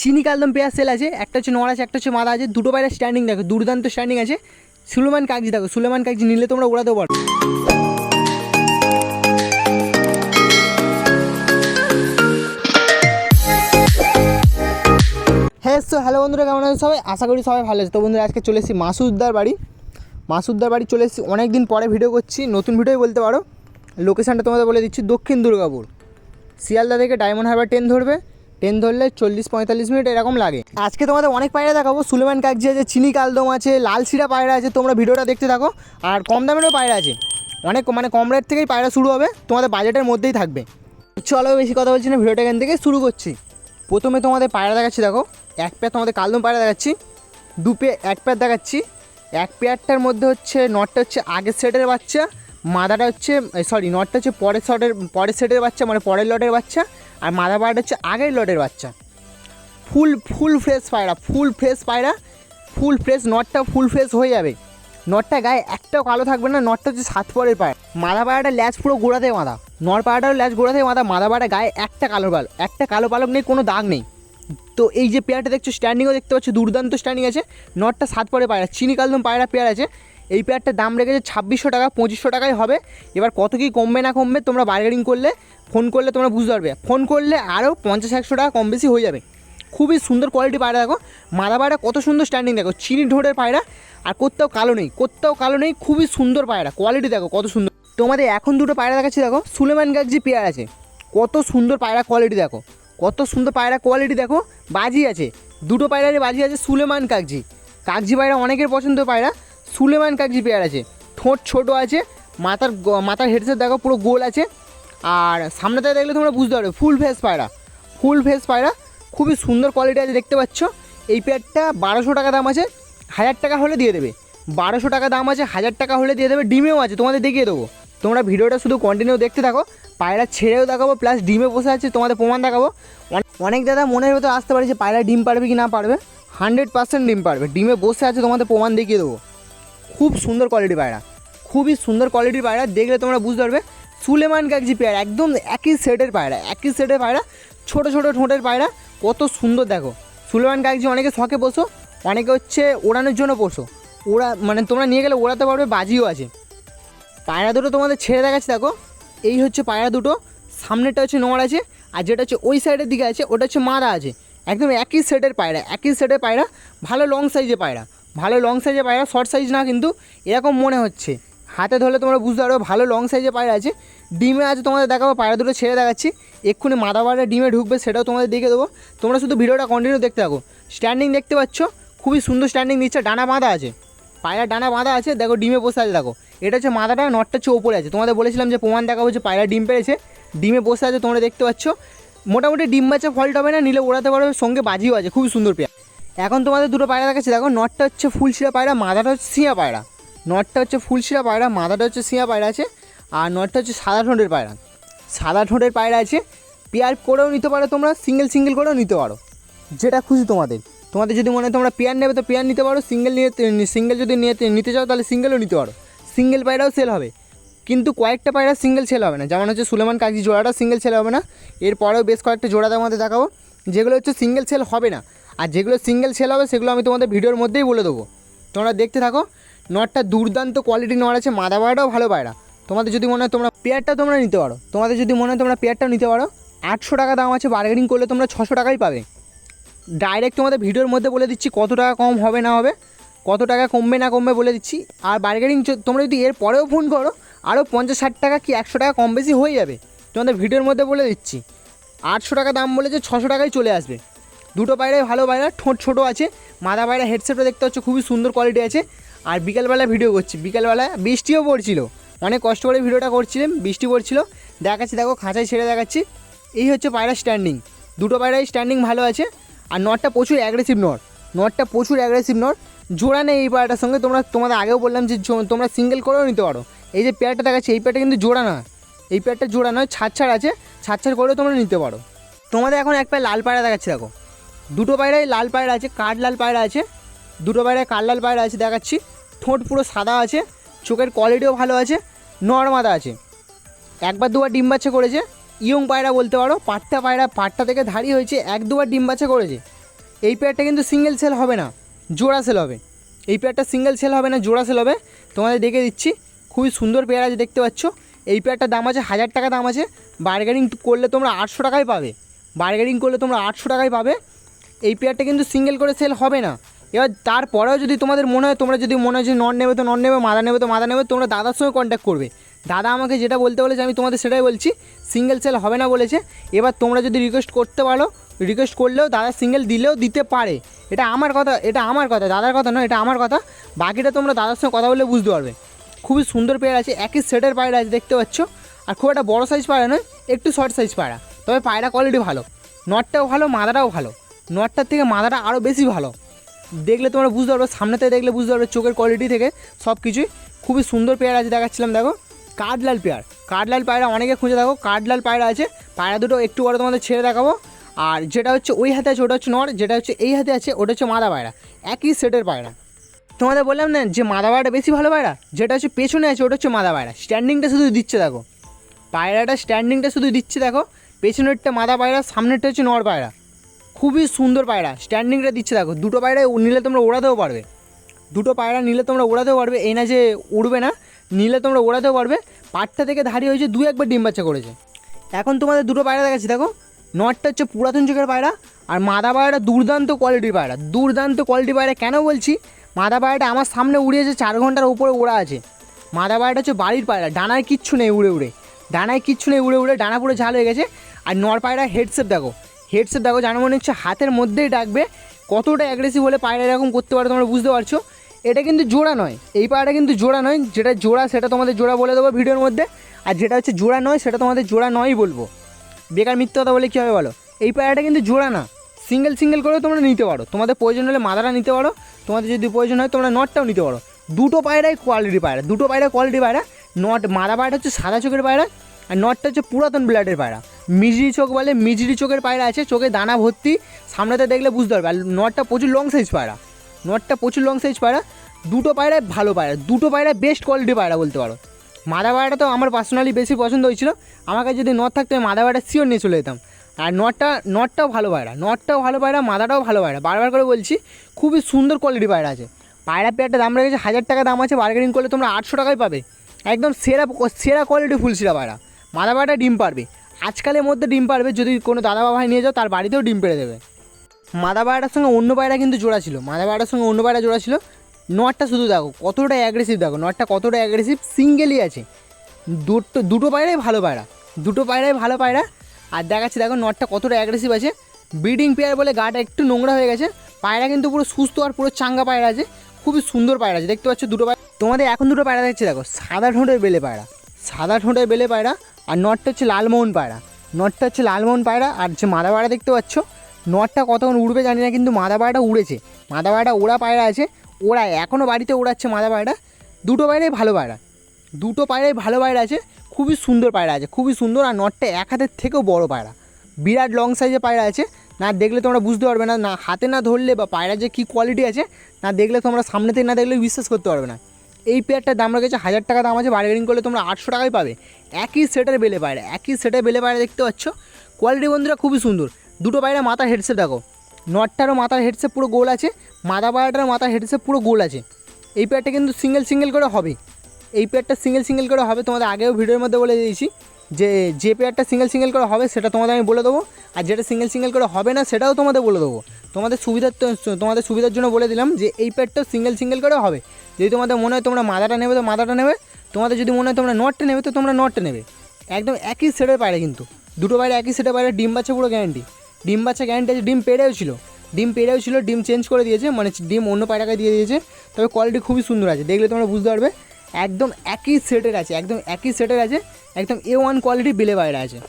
চিনি কালদম পেঁয়াজ সেল আছে, একটা হচ্ছে নড় আছে, একটা হচ্ছে মাদা আছে, দুটো বাইরে স্ট্যান্ডিং দেখো, দুর্দান্ত স্ট্যান্ডিং আছে। সুলেমান কাগজি দেখো, সুলেমান কাগজি নিলে তোমরা ওড়াতেও পারো। হ্যাঁ সো হ্যালো বন্ধুরা, কেমন আছো সবাই? আশা করি সবাই ভালো আছে। তো বন্ধুরা, আজকে চলে এসেছি মাসুদদার বাড়ি। মাসুদদার বাড়ি চলে এসেছি অনেক দিন পরে ভিডিও করছি, নতুন ভিডিওই বলতে পারো। লোকেশানটা তোমাদের বলে দিচ্ছি দক্ষিণ দুর্গাপুর। শিয়ালদা থেকে ডায়মন্ড হারবার ট্রেন ধরবে। ট্রেন ধরলে চল্লিশ পঁয়তাল্লিশ মিনিট এরকম লাগে। আজকে তোমাদের অনেক পায়রা দেখাবো। সুলেমান কাগজি আছে, চিনি কালদম আছে, লাল শিরা পায়রা আছে, তোমরা ভিডিওটা দেখতে থাকো। আর কম দামেরও পায়রা আছে। অনেক মানে কম রেট থেকেই পায়রা শুরু হবে, তোমাদের বাজেটের মধ্যেই থাকবে। চলো বেশি কথা বলছি না, ভিডিওটা এখান থেকে শুরু করছি। প্রথমে তোমাদের পায়রা দেখাচ্ছি, দেখো। এক পেয়ার তোমাদের কালদম পায়রা দেখাচ্ছি। দু পে এক পেয়ার দেখাচ্ছি। এক পেয়ারটার মধ্যে হচ্ছে নটটা হচ্ছে আগের সেটের বাচ্চা মাদাটা হচ্ছে সরি নটটা হচ্ছে পরের শটের পরের সেটের বাচ্চা মানে পরের লটের বাচ্চা। আর মাদা পায়রাটা হচ্ছে আগের লটের বাচ্চা। ফুল ফুল ফ্রেশ পায়রা ফুল ফ্রেশ পায়রা ফুল ফ্রেশ নটটা ফুল ফ্রেশ হয়ে যাবে। নটটা গায়ে একটাও কালো থাকবে না নটটা হচ্ছে সাত পরের পায়রা। মাদা পায়রাটা ল্যাচ পুরো গোড়াতে মাদা নর পায়রাটাও ল্যাচ গোড়াতে মাদা মাদা পায়রা গায়ে একটা কালো পাল একটা কালো পালক নেই, কোনো দাগ নেই। তো এই যে পেয়ারটা দেখছ স্ট্যান্ডিংও দেখতে পাচ্ছ, দুর্দান্ত স্ট্যান্ডিং আছে। নটটা সাত পরে পায়রা চিনি কালদম পায়রা পেয়ার আছে। এই পেয়ারটার দাম রেখেছে ছাব্বিশশো টাকা, পঁচিশশো টাকায় হবে। এবার কত কী কমবে না কমবে তোমরা বার্গেনিং করলে ফোন করলে তোমরা বুঝতে পারবে। ফোন করলে আরও পঞ্চাশ, একশো টাকা কম বেশি হয়ে যাবে। খুবই সুন্দর কোয়ালিটি পায়রা দেখো। মাদা পায়রা কত সুন্দর স্ট্যান্ডিং দেখো। চিনি ঢোড়ের পায়রা, আর কোথাও কালো নেই। কোথাও কালো নেই, খুবই সুন্দর পায়রা। কোয়ালিটি দেখো, কত সুন্দর। তোমাদের এখন দুটো পায়রা দেখাচ্ছি দেখো। সুলেমান গাগজি পেয়ার আছে। কত সুন্দর পায়রা কোয়ালিটি দেখো। কত সুন্দর পায়রা কোয়ালিটি দেখো। বাজি আছে। দুটো পায়রারই বাজি আছে সুলেমান কাগজি কাগজি পায়রা অনেকের পছন্দ পায়রা। সুলেমান কাগজি পেয়ার আছে, ঠোঁট ছোট আছে, মাথার মাথার হেডসেট দেখো পুরো গোল আছে, আর সামনে থেকে দেখলে তোমরা বুঝতে পারবে ফুল ফেস পায়রা ফুল ফেস পায়রা, খুবই সুন্দর কোয়ালিটি আছে দেখতে পাচ্ছ। এই পেয়ারটা বারোশো টাকা দাম আছে, হাজার টাকা হলে দিয়ে দেবে। বারোশো টাকা দাম আছে, হাজার টাকা হলে দিয়ে দেবে, ডিমেও আছে, তোমাদের দেখিয়ে দেবো। তোমরা ভিডিওটা শুধু কন্টিনিউ দেখতে থাকো, পায়রা ছেড়েও দেখাবো প্লাস ডিমে বসে আছে, তোমাদের প্রমাণ দেখাবো। অনেক- অনেক দাদা মনের ভেতর আসতে পারে যে পায়রা ডিম পারবে কি না পারবে হান্ড্রেড পার্সেন্ট ডিম পারবে, ডিমে বসে আছে, তোমাদের প্রমাণ দেখিয়ে দেবো। খুব সুন্দর কোয়ালিটি পায়রা। খুবই সুন্দর কোয়ালিটির পায়রা, দেখলে তোমরা বুঝতে পারবে। সুলেমান কাগজি পেয়ারা, একদম একই সেটের পায়রা, একই সেটের পায়রা, ছোট ছোট ঠোঁটের পায়রা, কত সুন্দর দেখো। সুলেমান কাগজি অনেকে শখে বসো অনেকে হচ্ছে ওড়ানোর জন্য বসো ওরা মানে তোমরা নিয়ে গেলে ওড়াতে পারবে, বাজিও আছে। পায়রা দুটো তোমাদের ছেড়ে দেখাচ্ছি, দেখো। এই হচ্ছে পায়রা দুটো সামনেটা হচ্ছে নোয়ার আছে, আর যেটা হচ্ছে ওই সাইডের দিকে আছে, ওটা হচ্ছে মাদা আছে। একদম একই সেটের পায়রা, একই সেটের পায়রা, ভালো লং সাইজের পায়রা। ভালো লং সাইজের পায়রা শর্ট সাইজ না কিন্তু এরকম মনে হচ্ছে। হাতে ধরলে তোমরা বুঝতে পারবে, ভালো লং সাইজের পায়রা আছে। ডিমে আছে তোমাদের দেখাবো, পায়রা দুটো ছেড়ে দেখাচ্ছি। এক্ষুনি মাদা পায়রা ডিমে ঢুকবে, সেটাও তোমাদের দেখে দেবো। তোমরা শুধু ভিডিওটা কন্টিনিউ দেখতে থাকো। স্ট্যান্ডিং দেখতে পাচ্ছ, খুবই সুন্দর স্ট্যান্ডিং দিচ্ছে, ডানা বাঁধা আছে। পায়রা ডানা বাঁধা আছে, দেখো ডিমে বসে আছে, দেখো। এটা হচ্ছে মাথাটা নটটা হচ্ছে ওপরে আছে। তোমাদের বলেছিলাম যে প্রমাণ দেখাবো যে পায়রা ডিম পেরেছে। ডিমে বসে আছে, তোমরা দেখতে পাচ্ছ। মোটামুটি ডিম বাচ্চা ফল্ট হবে না, নিলে ওড়াতে পারবে, সঙ্গে বাজিও আছে, খুবই সুন্দর পেয়ার। এখন তোমাদের দুটো পায়রা দেখাচ্ছি। দেখো, নটটা হচ্ছে ফুলশিরা পায়রা, মাথাটা হচ্ছে সিয়া পায়রা। নটটা হচ্ছে ফুলশিরা পায়রা, মাথাটা হচ্ছে সিয়া পায়রা আছে, আর নটটা হচ্ছে সাদা ঠোঁটের পায়রা। সাদা ঠোঁটের পায়রা আছে, পেয়ার করেও নিতে পারো তোমরা, সিঙ্গেল সিঙ্গেল করেও নিতে পারো। যেটা খুশি তোমাদের। তোমাদের যদি মনে হয় তোমরা পেয়ার নেবে, তো পেয়ার নিতে পারো। সিঙ্গেল নিয়ে, সিঙ্গেল যদি নিয়ে, নিতে চাও, তাহলে সিঙ্গেলও নিতে পারো। সিঙ্গেল পায়রাও সেল হবে। কিন্তু কয়েকটা পায়রা সিঙ্গেল সেল হবে না। যেমন হচ্ছে সুলেমান কাগজি জোড়াটা সিঙ্গেল সেল হবে না। এরপরেও বেশ কয়েকটা জোড়া তোমাদের দেখাবো। যেগুলো হচ্ছে সিঙ্গেল সেল হবে না। আর যেগুলো সিঙ্গেল সেল হবে, সেগুলো আমি তোমাদের ভিডিওর মধ্যেই বলে দেবো। তোমরা দেখতে থাকো, নটটা দুর্দান্ত কোয়ালিটি নট আছে, মাদা পায়রাটাও ভালো পায়রা তোমাদের যদি মনে হয় তোমরা পেয়ারটা তোমরা নিতে পারো। তোমাদের যদি মনে হয় তোমরা পেয়ারটাও নিতে পারো, আটশো টাকা দাম আছে বার্গেনিং করলে তোমরা ছশো টাকাই পাবে। ডাইরেক্ট তোমাদের ভিডিওর মধ্যে বলে দিচ্ছি কত টাকা কম হবে, না হবে, কত টাকা কমবে, না কমবে বলে দিচ্ছি। আর বার্গেনিং তোমরা যদি এর পরেও ফোন করো আরও পঞ্চাশ ষাট টাকা কি একশো টাকা কম বেশি হয়ে যাবে? তোমাদের ভিডিওর মধ্যে বলে দিচ্ছি। আটশো টাকা দাম বলেছে, ছশো টাকায় চলে আসবে। দুটো পায়রাই ভালো পায়রা, ঠোঁট ছোটো আছে, মাদা পায়রা হেডসেটও দেখতে পাচ্ছ, খুবই সুন্দর কোয়ালিটি আছে, আর বিকেলবেলা ভিডিও করছি, বিকেলবেলা বৃষ্টিও পড়ছিল, অনেক কষ্ট করে ভিডিওটা করছিলাম, বৃষ্টি পড়ছিল, দেখাচ্ছি, দেখো, খাঁচায় ছেড়ে দেখাচ্ছি, এই হচ্ছে পায়রা স্ট্যান্ডিং দুটো পায়রাই স্ট্যান্ডিং ভালো আছে, আর নটটা প্রচুর অ্যাগ্রেসিভ নট নটটা প্রচুর অ্যাগ্রেসিভ নট জোড়া নেই এই পায়রাটার সঙ্গে, তোমরা, তোমাদের আগেও বললাম যে তোমরা সিঙ্গেল করেও নিতে পারো, এই যে পেয়ারটা দেখাচ্ছি, এই পেয়ারটা কিন্তু জোড়া না এই পেয়ারটা জোড়া নয় ছাড় ছাড় আছে ছাড় ছাড় করেও তোমরা নিতে পারো, তোমাদের এখন এক পায়ে লাল পায়রা দেখাচ্ছি, দেখো দুটো পায়রাই লাল পায়রা আছে, কাঠ লাল পায়রা আছে, দুটো পায়রায় কাল লাল পায়রা আছে দেখাচ্ছি। ঠোঁট পুরো সাদা আছে, চোখের কোয়ালিটিও ভালো আছে, নর্মাদা আছে। একবার দুবার ডিম বাচ্চা করেছে, ইয়ং পায়রা বলতে পারো, পাট্টা পায়রা, পাট্টা থেকে ধাড়ি হয়েছে, এক দুবার ডিম বাচ্চা করেছে। এই পেয়ারটা কিন্তু সিঙ্গেল সেল হবে না, জোড়া সেল হবে। এই পেয়ারটা সিঙ্গেল সেল হবে না, জোড়া সেল হবে, তোমাদের দেখে দিচ্ছি, খুবই সুন্দর পেয়ার আছে দেখতে পাচ্ছ। এই পেয়ারটার দাম আছে হাজার টাকা দাম আছে বার্গেনিং করলে তোমরা আটশো টাকায় পাবে। বার্গেনিং করলে তোমরা আটশো টাকায় পাবে এই পেয়ারটা কিন্তু সিঙ্গেল করে সেল হবে না। এবার তারপরেও যদি তোমাদের মনে হয়, তোমরা যদি মনে হয় যে নন নেবে তো নন নেবে, মাদা নেবে তো মাদা নেবে, তোমরা দাদার সঙ্গে কন্ট্যাক্ট করবে। দাদা আমাকে যেটা বলতে বলেছে, আমি তোমাদের সেটাই বলছি সিঙ্গেল সেল হবে না বলেছে। এবার তোমরা যদি রিকোয়েস্ট করতে পারো রিকোয়েস্ট করলেও দাদা সিঙ্গেল দিলেও দিতে পারে। এটা আমার কথা, এটা আমার কথা, দাদার কথা নয়, এটা আমার কথা। বাকিটা তোমরা দাদার সঙ্গে কথা বললে বুঝতে পারবে। খুবই সুন্দর পেয়ার আছে, একই সেটের পায়রা আছে, দেখতে পাচ্ছ। আর খুব একটা বড় সাইজ পায়রা নয়, একটু শর্ট সাইজ পায়রা তবে পায়রা কোয়ালিটি ভালো। নটটাও ভালো, মাদাটাও ভালো। নটটার থেকে মাথাটা আরও বেশি ভালো। দেখলে তোমরা বুঝতে পারবে, সামনেতে দেখলে বুঝতে পারবে চোখের কোয়ালিটি থেকে সব কিছুই খুবই সুন্দর পেয়ার আছে, দেখাচ্ছিলাম, দেখো। কাঠলাল পেয়ার। কাঠলাল পায়রা অনেকে খুঁজে দেখো, কাঠলাল পায়রা আছে। পায়রা দুটো একটু বড় তোমাদের ছেড়ে দেখাবো। আর যেটা হচ্ছে ওই হাতে আছে, ওটা হচ্ছে নর, যেটা হচ্ছে এই হাতে আছে, ওটা হচ্ছে মাদা পায়রা। একই সেটের পায়রা। তোমাদের বললাম না যে মাদা পায়রাটা বেশি ভালো পায়রা? যেটা হচ্ছে পেছনে আছে, ওটা হচ্ছে মাদা পায়রা। স্ট্যান্ডিংটা শুধু দিচ্ছে, দেখো। পায়রাটা স্ট্যান্ডিংটা শুধু দিচ্ছে, দেখো। পেছনেরটা মাদা পায়রা, সামনেরটা হচ্ছে নর পায়রা। খুবই সুন্দর পায়রা। স্ট্যান্ডিংটা দিচ্ছে দেখো। দুটো পায়রা নিলে তোমরা ওড়াতেও পারবে। দুটো পায়রা নিলে তোমরা ওড়াতেও পারবে। এই না যে উড়বে না, নিলে তোমরা ওড়াতেও পারবে। পাটটা থেকে ধারি হয়েছে দু একবার ডিম বাচ্চা করেছে। এখন তোমাদের দুটো পায়রা দেখাচ্ছি, দেখো। নটটা হচ্ছে পুরাতন যুগের পায়রা আর মাদা পায়রাটা দুর্দান্ত কোয়ালিটির পায়রা। দুর্দান্ত কোয়ালিটির পায়রা। কেন বলছি? মাদা পায়রাটা আমার সামনে উড়িয়েছে চার ঘণ্টার উপরে ওড়া আছে। মাদা পায়রাটা হচ্ছে বাড়ির পায়রা। ডানায় কিচ্ছু নেই উড়ে উড়ে। ডানায় কিচ্ছু নেই উড়ে উড়ে। ডানা পুরো ঝাল হয়ে গেছে। আর নর পায়রা হেডসেপ দেখো। হেডসেপ দেখো, জানো মনে হচ্ছে হাতের মধ্যেই ডাকবে। কতটা অ্যাগ্রেসিভ হলে পায়রা এরকম করতে পারে তোমরা বুঝতে পারছ? এটা কিন্তু জোড়া নয়। এই পায়রাটা কিন্তু জোড়া নয়। যেটা জোড়া, সেটা তোমাদের জোড়া বলে দেবো ভিডিওর মধ্যে। আর যেটা হচ্ছে জোড়া নয়, সেটা তোমাদের জোড়া নয়ই বলব। বেকার মিথ্যে কথা বলে কী হবে বলো? এই পায়রাটা কিন্তু জোড়া না। সিঙ্গেল সিঙ্গেল করেও তোমরা নিতে পারো। তোমাদের প্রয়োজন হলে মাদাটা নিতে পারো। তোমাদের যদি প্রয়োজন হয়, তোমরা নটটাও নিতে পারো। দুটো পায়রাই কোয়ালিটি পায়রা। দুটো পায়রা কোয়ালিটি পায়রা। নট মাদা পায়রা হচ্ছে সাদা চোখের পায়রা। আর নটটা হচ্ছে পুরাতন ব্লাডের পায়রা। মিজরি চোখ বলে মিজরি চোখের পায়রা আছে, চোখে দানা ভর্তি, সামনেতে দেখলে বুঝতে পারবে। আর নটটা প্রচুর লং সাইজ পায়রা। নটটা প্রচুর লং সাইজ পায়রা। দুটো পায়রায় ভালো পায়রা। দুটো পায়রা বেস্ট কোয়ালিটি পায়রা বলতে পারো। মাদা পায়রাটা তো আমার পার্সোনালি বেশি পছন্দ হয়েছিল। আমার কাছে যদি নট থাকতো, আমি মাদা পায়রা শিওর নিয়ে চলে যেতাম। আর নটটা, নটটাও ভালো পায়রা। নটটাও ভালো পায়রা, মাদাটাও ভালো পায়রা। বারবার করে বলছি, খুবই সুন্দর কোয়ালিটি পায়রা আছে। পায়রা পেয়ারটা দাম রেখেছে হাজার টাকা, দাম আছে বার্গেনিং করলে তোমরা আটশো টাকায় পাবে। একদম সেরা সেরা কোয়ালিটি ফুল ফুলসিরা পায়রা। মাদা পায়রাটা ডিম পারবে। আজকালের মধ্যে ডিম পারবে, যদি কোনো দাদা বাবাই নিয়ে যাও, তার বাড়িতেও ডিম পেড়ে দেবে। মাদা পায়রার সঙ্গে অন্য পায়রা কিন্তু জোড়া ছিল। মাদা পায়রার সঙ্গে অন্য পায়রা জোড়া ছিল। নটটা শুধু দেখো, কতটা অ্যাগ্রেসিভ দেখো, নটটা কতটা অ্যাগ্রেসিভ সিঙ্গেলই আছে। দুটো দুটো পায়রাই ভালো পায়রা, দুটো পায়রাই ভালো পায়রা। আর দেখাচ্ছি, দেখো, নটটা কতটা অ্যাগ্রেসিভ আছে। ব্রিডিং পেয়ার বলে গাটা একটু নোংরা হয়ে গেছে। পায়রা কিন্তু পুরো সুস্থ আর পুরো চাঙ্গা পায়রা আছে। খুবই সুন্দর পায়রা আছে, দেখতে পাচ্ছ দুটো পায়রা। তোমাদের এখন দুটো পায়রা দেখছি, দেখো, সাদা ঠোঁটের বেলে পায়রা, সাদা ঠোঁটের বেলে পায়রা। আর নটটা হচ্ছে লালমোহন পায়রা। নটটা হচ্ছে লালমোহন পায়রা আর যে মাদা পায়রা দেখতে পাচ্ছ, নটটা কতক্ষণ উড়বে জানি না, কিন্তু মাদা পায়রাটা উড়েছে। মাদা পায়রাটা ওড়া পায়রা আছে ওরা এখনও বাড়িতে ওড়াচ্ছে মাদা পায়রা দুটো পায়রাই ভালো পায়রা। দুটো পায়রাই ভালো পায়রা আছে, খুবই সুন্দর পায়রা আছে, খুবই সুন্দর আর নটটা এক হাতের থেকেও বড় পায়রা। বিরাট লং সাইজের পায়রা আছে, না দেখলে তোমরা বুঝতে পারবে না না হাতে না ধরলে বা পায়রা যে কী কোয়ালিটি আছে, না দেখলে তোমরা সামনে থেকে না দেখলে বিশ্বাস করতে পারবে না। এই পেয়ারটার দাম রেখেছে হাজার টাকা দাম আছে বার্গেনিং করলে তোমরা আটশো টাকায় পাবে। একই সেটের বেলে পায়রা, একই সেটের বেলে পায়রা দেখতে পাচ্ছ। কোয়ালিটি বন্ধুরা খুবই সুন্দর। দুটো পায়রা মাথার হেডসেট দেখো। নটটারও মাথার হেডসেট পুরো গোল আছে মাথা পায়রাটারও মাথার হেডসেট পুরো গোল আছে। এই পেয়ারটা কিন্তু সিঙ্গেল সিঙ্গেল করে হবে। এই পেয়ারটা সিঙ্গেল সিঙ্গেল করে হবে, তোমাদের আগেও ভিডিওর মধ্যে বলে দিয়েছি। যে যে পেয়ারটা সিঙ্গেল সিঙ্গেল করে হবে, সেটা তোমাদের আমি বলে দেবো। আর যেটা সিঙ্গেল সিঙ্গেল করে হবে না, সেটাও তোমাদের বলে দেবো। তোমাদের সুবিধার তোমাদের সুবিধার জন্য বলে দিলাম যে, এই পেয়ারটাও সিঙ্গেল সিঙ্গেল করে হবে। যদি তোমাদের মনে হয় তোমরা মাদাটা নেবে, তো মাদাটা নেবে। তোমাদের যদি মনে হয় তোমরা নটটা নেবে, তো তোমরা নটটা নেবে। একদম একই সেটের পায়রা কিন্তু। দুটো পায়রা একই সেটের পায়রা, ডিম বাচ্চা পুরো গ্যারান্টি ডিম বাচ্চা গ্যারান্টি আছে, ডিম পেড়েও ছিল। ডিম পেড়েও ছিল, ডিম চেঞ্জ করে দিয়েছে মানে ডিম অন্য পায়রাকে দিয়ে দিয়েছে। তবে কোয়ালিটি খুবই সুন্দর আছে, দেখলে তোমরা বুঝতে পারবে। একদম একই সেটের আছে, একদম একই সেটের আছে, একদম এ ওয়ান কোয়ালিটি বিলে পায়রা আছে।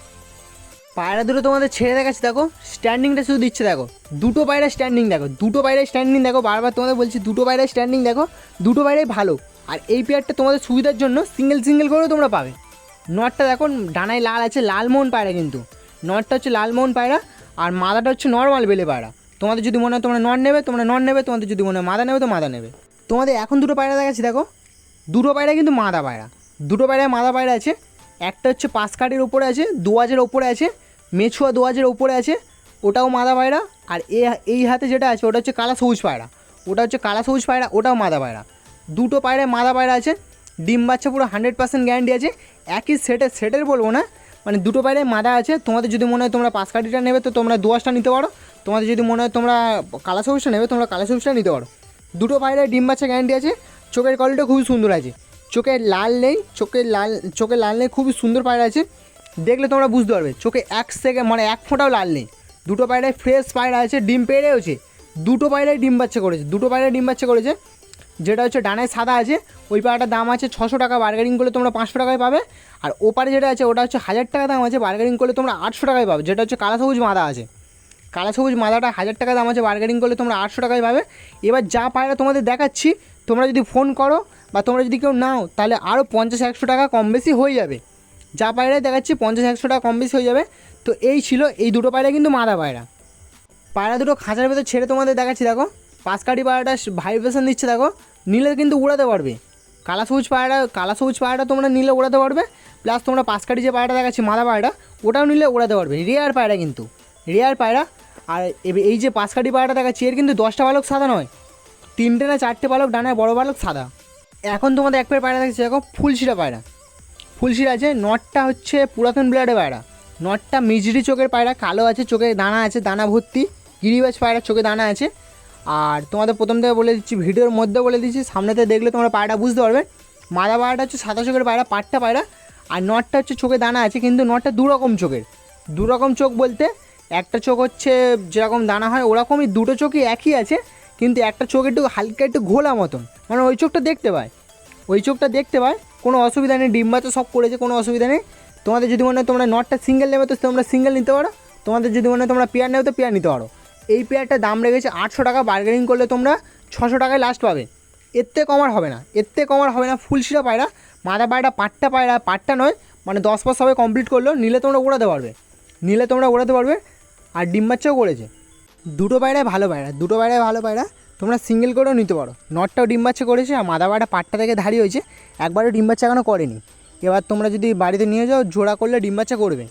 পায়রা দুটো তোমাদের ছেড়ে দেখাচ্ছি, দেখো। স্ট্যান্ডিংটা শুধু দিচ্ছে, দেখো। দুটো পায়রা স্ট্যান্ডিং দেখো। দুটো পায়রা স্ট্যান্ডিং দেখো। বারবার তোমাদের বলছি, দুটো পায়রা স্ট্যান্ডিং দেখো। দুটো পায়রাই ভালো। আর এই পেয়ারটা তোমাদের সুবিধার জন্য সিঙ্গেল সিঙ্গেল করেও তোমরা পাবে। নটটা দেখো, ডানায় লাল আছে লালমোহন পায়রা কিন্তু। নটটা হচ্ছে লালমোহন পায়রা, আর মাদাটা হচ্ছে নর্মাল বেলে পায়রা। তোমাদের যদি মনে হয় তোমরা নট নেবে, তোমরা নট নেবে, তোমাদের যদি মনে হয় মাদা নেবে, তো মাদা নেবে। তোমাদের এখন দুটো পায়রা দেখাচ্ছি, দেখো। দুটো পায়রা কিন্তু মাদা পায়রা। দুটো পায়রায় মাদা পায়রা আছে, একটা হচ্ছে পাঁচ কাঠের ওপরে আছে, দু হাজার ওপরে আছে, মেছুয়া দু হাজার ওপরে আছে, ওটাও মাদা পায়রা, আর এ এই হাতে যেটা আছে, ওটা হচ্ছে কালা সবুজ পায়রা, ওটা হচ্ছে কালা সবুজ পায়রা, ওটাও মাদা পায়রা। দুটো পায়রায় মাদা পায়রা আছে, ডিম বাচ্চা পুরো হান্ড্রেড পার্সেন্ট গ্যারান্টি আছে, একই সেটের সেটের বলব না মানে দুটো পায়রায় মাদা আছে, তোমাদের যদি মনে হয় তোমরা পাঁচ কাঠিটা নেবে, তো তোমরা দোয়াশটা নিতে পারো, তোমাদের যদি মনে হয় তোমরা কালা সবুজটা নেবে, তোমরা কালা সবুজটা নিতে পারো। দুটো পায়রায় ডিম বাচ্চা গ্যারান্টি আছে চোখের কোয়ালিটিটা খুবই সুন্দর আছে। চোখে লাল নেই, চোখে লাল চোখে লাল নেই, খুবই সুন্দর পায়রা আছে। দেখলে তোমরা বুঝতে পারবে, চোখে এক সেকেন্ড মানে এক ফোঁটাও লাল নেই। দুটো পায়রায় ফ্রেশ পায়রা আছে, ডিম পেড়েওছে দুটো পায়রায় ডিম বাচ্চা করেছে, দুটো পায়রায় ডিম বাচ্চা করেছে। যেটা হচ্ছে ডানায় সাদা আছে, ওই পায়রাটার দাম আছে ছশো টাকা বার্গেনিং করলে তোমরা পাঁচশো টাকায় পাবে। আর ওপারে যেটা আছে, ওটা হচ্ছে হাজার টাকা দাম আছে বার্গেনিং করলে তোমরা আটশো টাকায় পাবে। যেটা হচ্ছে কালা সবুজ মাদা আছে। কালা সবুজ মাদাটা হাজার টাকা দাম আছে বার্গেনিং করলে তোমরা আটশো টাকায় পাবে। এবার যা পায়রা তোমাদের দেখাচ্ছি তোমরা যদি ফোন করো বা তোমরা যদি কেউ নাও, তাহলে আরও পঞ্চাশ একশো টাকা কম বেশি হয়ে যাবে। যা পায়রায় দেখাচ্ছি, পঞ্চাশ একশো টাকা কম বেশি হয়ে যাবে। তো এই ছিল, এই দুটো পায়রা কিন্তু মাদা পায়রা। পায়রা দুটো খাঁচার ভেতর ছেড়ে তোমাদের দেখাচ্ছি, দেখো। পাঁচকাঠি পায়রাটা ভাইব্রেশন দিচ্ছে, দেখো। নিলে কিন্তু উড়াতে পারবে। কালা সবুজ পায়রা, কালা সবুজ পায়রাটা তোমরা নিলে উড়াতে পারবে। প্লাস তোমরা পাঁচকাঠি যে পায়রাটা দেখাচ্ছি, মাদা পায়রা ওটাও নিলে উড়াতে পারবে। রেয়ার পায়রা কিন্তু। রেয়ার পায়রা। আর এই যে পাঁচকাঠি পায়রাটা দেখাচ্ছি, এর কিন্তু দশটা পালক সাদা নয়। তিনটে না চারটে পালক ডানায় বড় পালক, সাদা। এখন তোমাদের এক পেয়ার পায়রা দেখছি দেখো, ফুলশিরা পায়রা। ফুলশিরা আছে, নটটা হচ্ছে পুরাতন ব্লাডে পায়রা। নটটা মিজরি চোখের পায়রা, কালো আছে, চোখে দানা আছে, দানা ভর্তি। গিরিবাজ পায়রা, চোখে দানা আছে। আর তোমাদের প্রথম থেকে বলে দিচ্ছি, ভিডিওর মধ্যে বলে দিচ্ছি, সামনেতে দেখলে তোমরা পায়রাটা বুঝতে পারবে। মাদা পায়রাটা হচ্ছে সাদা চোখের পায়রা, পাটটা পায়রা। আর নটটা হচ্ছে চোখে দানা আছে, কিন্তু নটটা দু রকম চোখের। দু রকম চোখ বলতে একটা চোখ হচ্ছে যেরকম দানা হয়, ওরকমই দুটো চোখই একই আছে। কিন্তু একটা চোখ একটু হালকা একটু ঘোলা মতন। মানে ওই চোখটা দেখতে পায়। ওই চোখটা দেখতে পায়, কোনো অসুবিধা নেই ডিম্বা তো সব করেছে, কোনো অসুবিধা নেই। তোমাদের যদি মনে হয় তোমরা নটটা সিঙ্গেল নেবে, তো তোমরা সিঙ্গেল নিতে পারো। তোমাদের যদি মনে হয় তোমরা পেয়ার নেবে, তো পেয়ার নিতে পারো। এই পেয়ারটার দাম লেগেছে আটশো টাকা বার্গেনিং করলে তোমরা ছশো টাকায় লাস্ট পাবে। এর থেকে কমার হবে না, এর থেকে কমার হবে না ফুলশিরা পায়রা। মাদা পায়রা, পাট্টা পায়রা, পাট্টা নয় মানে দশ পাঁচ সবাই কমপ্লিট করল, নিলে তোমরা উড়াতে পারবে। নিলে তোমরা উড়াতে পারবে, আর ডিম বাচ্চাও করেছে। দুটো পায়রায় ভালো পায়রা, দুটো পায়রায় ভালো পায়রা, তোমরা সিঙ্গেল করেও নিতে পারো। নটটাও ডিম বাচ্চা করেছে, আর মাদা পায়রা পাট্টা থেকে ধারি হয়েছে, একবারও ডিম বাচ্চা এখনও করেনি। এবার তোমরা যদি বাড়িতে নিয়ে যাও, জোড়া করলে ডিম বাচ্চা করবে।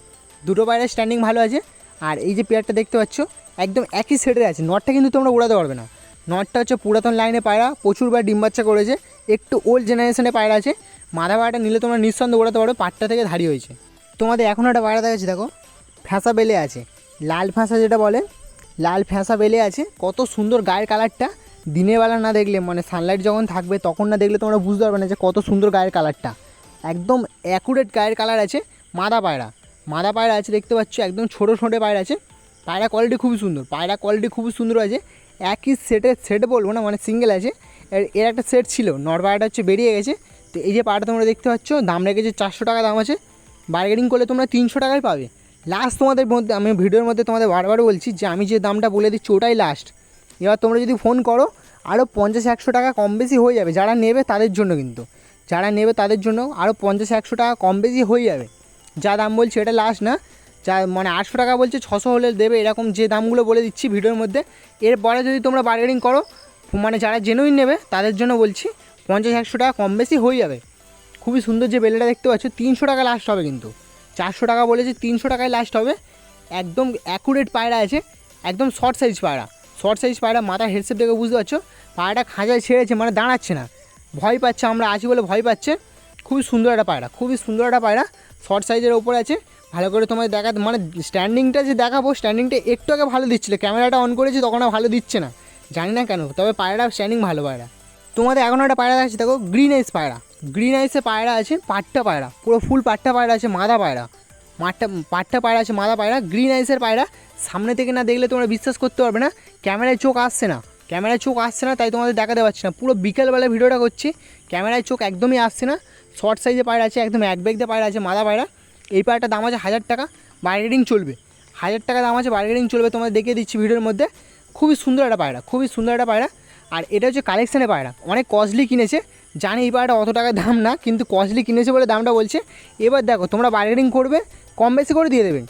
দুটো পায়রার স্ট্যান্ডিং ভালো আছে, আর এই যে পেয়ারটা দেখতে পাচ্ছ, একদম একই সেটের আছে নটটা কিন্তু তোমরা উড়াতে পারবে না। নটটা হচ্ছে পুরাতন লাইনে পায়রা, প্রচুরবার ডিম বাচ্চা করেছে, একটু ওল্ড জেনারেশনে পায়রা আছে। মাদা পায়রাটা নিলে তোমরা নিঃসন্দেহে উড়াতে পারবে পাট্টা থেকে ধারি হয়েছে। তোমাদের এখন একটা পায়রা দেখাচ্ছি, দেখো, ফ্যাঁসা বেলে আছে। লাল ফ্যাঁসা যেটা বলে লাল ফ্যাঁসা বেলে আছে। কত সুন্দর গায়ের কালারটা। দিনের বেলা না দেখলে মানে সানলাইট যখন থাকবে, তখন না দেখলে তোমরা বুঝতে পারবে না যে কত সুন্দর গায়ের কালারটা। একদম অ্যাকুরেট গায়ের কালার আছে মাদা পায়রা। মাদা পায়রা আছে, দেখতে পাচ্ছ, একদম ছোটো ছোটো পায়রা আছে। পায়রা কোয়ালিটি খুবই সুন্দর। পায়রা কোয়ালিটি খুবই সুন্দর আছে। একই সেটের সেট বলব না মানে সিঙ্গেল আছে। এর একটা সেট ছিল। নর পায়রাটা হচ্ছে বেরিয়ে গেছে। তো এই যে পায়রাটা তোমরা দেখতে পাচ্ছ, দাম রেখেছে চারশো টাকা দাম আছে। বার্গেনিং করলে তোমরা তিনশো টাকায় পাবে। লাস্ট তোমাদের মধ্যে, আমি ভিডিওর মধ্যে তোমাদের বারবার বলছি যে, আমি যে দামটা বলে দিচ্ছি ওটাই লাস্ট এবার তোমরা যদি ফোন করো আরও পঞ্চাশ একশো টাকা কম বেশি হয়ে যাবে। যারা নেবে তাদের জন্য কিন্তু। যারা নেবে তাদের জন্য আরও পঞ্চাশ একশো টাকা কম বেশি হয়ে যাবে। যা দাম বলছি এটা লাস্ট না। যা মানে আটশো টাকা বলছে, ছশো হলে দেবে এরকম যে দামগুলো বলে দিচ্ছি ভিডিওর মধ্যে। এরপরে যদি তোমরা বার্গেনিং করো মানে যারা জেনুইন নেবে তাদের জন্য বলছি, পঞ্চাশ একশো টাকা কম বেশি হয়ে যাবে। খুবই সুন্দর যে বেলেটা দেখতে পাচ্ছ, তিনশো টাকা লাস্ট হবে কিন্তু। চারশো টাকা বলেছে, তিনশো টাকায় লাস্ট হবে। একদম অ্যাকুরেট পায়রা আছে, একদম শর্ট সাইজ পায়রা। শর্ট সাইজ পায়রা, মাথার হেডসেপ দেখে বুঝতে পারছ? পায়রাটা খাঁচায় ছেড়েছে মানে দাঁড়াচ্ছে না। ভয় পাচ্ছে, আমরা আছি বলে ভয় পাচ্ছে। খুবই সুন্দর একটা পায়রা, খুবই সুন্দর একটা পায়রা। শর্ট সাইজের ওপরে আছে। ভালো করে তোমায় দেখা মানে স্ট্যান্ডিংটা যে দেখাবো স্ট্যান্ডিংটা একটু আগে ভালো দিচ্ছিল। ক্যামেরাটা অন করেছি, তখন ভালো দিচ্ছে না। জানি না কেন, তবে পায়রা স্ট্যান্ডিং ভালো পায়রা। তোমাদের এখন একটা পায়রা দেখাচ্ছি, দেখো গ্রিন পায়রা। গ্রিন আইসে পায়রা আছে, পাট্টা পায়রা, পুরো ফুল পাট্টা পায়রা আছে, মাদা পায়রা। মাঠটা পাট্টা পায়রা আছে, মাদা পায়রা গ্রিন আইসের পায়রা। সামনে থেকে না দেখলে তোমরা বিশ্বাস করতে পারবে না ক্যামেরায় চোখ আসছে না। ক্যামেরায় চোখ আসছে না, তাই তোমাদের দেখাতে পারছি না। পুরো বিকেলবেলা ভিডিওটা করছি ক্যামেরায় চোখ একদমই আসছে না। শর্ট সাইজে পায়রা আছে, একদম এক ব্যাগ দিয়ে পায়রা আছে, মাদা পায়রা। এই পায়রাটার দাম আছে হাজার টাকা বার্গেনিং চলবে। হাজার টাকা দাম আছে বার্গেনিং চলবে, তোমাদের দেখিয়ে দিচ্ছি ভিডিওর মধ্যে। খুবই সুন্দর একটা পায়রা, খুবই সুন্দর একটা পায়রা। আর এটা হচ্ছে কালেকশানের পায়রা, অনেক কস্টলি কিনেছে। জানি এই পায়রাটা অত টাকা দাম না, কিন্তু কস্টলি কিনেছে বলে দামটা বলছে। এবার দেখো, তোমরা বার্গেনিং করবে, কম বেশি করে দিয়ে দেবে।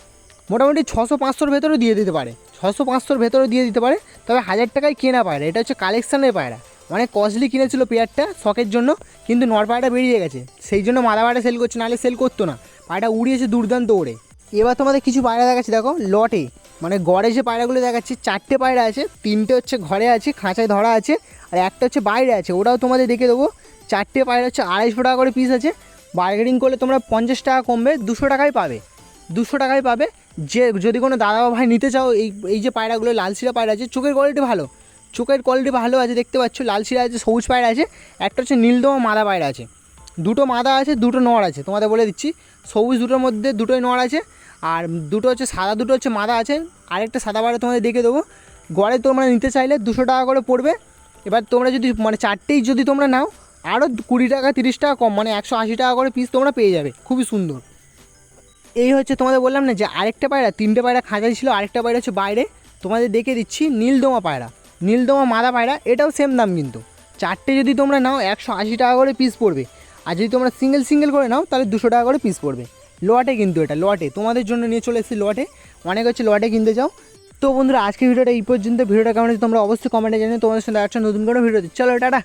মোটামুটি ছশো পাঁচশোর ভেতরেও দিয়ে দিতে পারে। ছশো পাঁচশোর ভেতরেও দিয়ে দিতে পারে, তবে হাজার টাকায় কেনা পায়রা, এটা হচ্ছে কালেকশানের পায়রা। অনেক কস্টলি কিনেছিল পেয়ারটা শখের জন্য, কিন্তু নর পায়রাটা বেরিয়ে গেছে। সেই জন্য মাদা পায়রা সেল করছে, নাহলে সেল করতো না। পায়রাটা উড়িয়েছে দুর্দান্ত ওড়ে। এবার তোমাদের কিছু পায়রা দেখাচ্ছি, দেখো, লটে। মানে গড়ে যে পায়রাগুলো দেখাচ্ছি, চারটে পায়রা আছে, তিনটে হচ্ছে ঘরে আছে, খাঁচায় ধরা আছে, আর একটা হচ্ছে বাইরে আছে। ওটাও তোমাদের দেখে দেবো। চারটে পায়রা হচ্ছে আড়াইশো টাকা করে পিস আছে। বার্গেনিং করলে তোমরা পঞ্চাশ টাকা কমবে, দুশো টাকায় পাবে। দুশো টাকায় পাবে। যে, যদি কোনো দাদা বা ভাই নিতে চাও, এই এই যে পায়রাগুলো, লাল শিরা পায়রা আছে, চোখের কোয়ালিটি ভালো। চোখের কোয়ালিটি ভালো আছে, দেখতে পাচ্ছ, লাল শিরা আছে, সবুজ পায়রা আছে, একটা হচ্ছে নীলদমা মাদা পায়রা আছে। দুটো মাদা আছে, দুটো নড় আছে, তোমাদের বলে দিচ্ছি। সবুজ দুটোর মধ্যে দুটোই নড় আছে আর দুটো হচ্ছে সাদা, দুটো হচ্ছে মাদা আছে। আরেকটা সাদা পায়রা তোমাদের দেখে দেবো। গড়ে তোমরা নিতে চাইলে দুশো টাকা করে পড়বে। এবার তোমরা যদি মানে চারটেই যদি তোমরা নাও আরও কুড়ি টাকা, তিরিশ টাকা কম মানে একশো আশি টাকা করে পিস তোমরা পেয়ে যাবে। খুবই সুন্দর। এই হচ্ছে তোমাদের বললাম না যে আরেকটা পায়রা, তিনটে পায়রা খাঁচাই ছিল, আরেকটা পায়রা হচ্ছে বাইরে। তোমাদের দেখে দিচ্ছি নীলদমা পায়রা। নীলদমা মাদা পায়রা, এটাও সেম দাম কিন্তু। চারটে যদি তোমরা নাও, একশো আশি টাকা করে পিস পড়বে। আর যদি তোমরা সিঙ্গেল সিঙ্গেল করে নাও, তাহলে দুশো টাকা করে পিস পড়বে। লোয়াটে কিন্তু এটা, লটে। তোমাদের জন্য নিয়ে চলে এসেছি লটে। অনেক হচ্ছে লটে কিনতে যাও তো বন্ধুরা আজকে ভিডিওটা এই পর্যন্ত। ভিডিওটা কেমন তোমরা অবশ্যই কমেন্টে জানিয়ে তোমাদের সঙ্গে একটা নতুন করে ভিডিও চলো, টাটা।